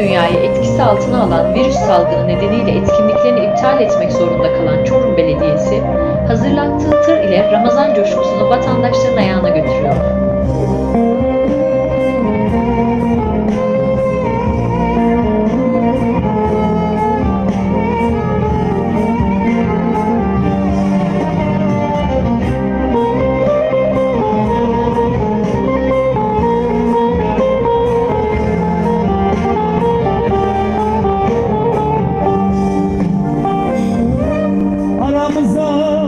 dünyayı etkisi altına alan virüs salgını nedeniyle etkinliklerini iptal etmek zorunda kalan Çorum Belediyesi, hazırlattığı tır ile Ramazan coşkusunu vatandaşların ayağına götürüyor. Amazon.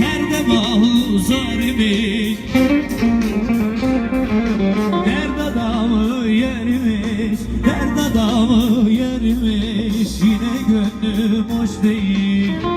Her demahı zormuş Derd adamı yermiş, derd adamı yermiş. Yine gönlüm hoş değil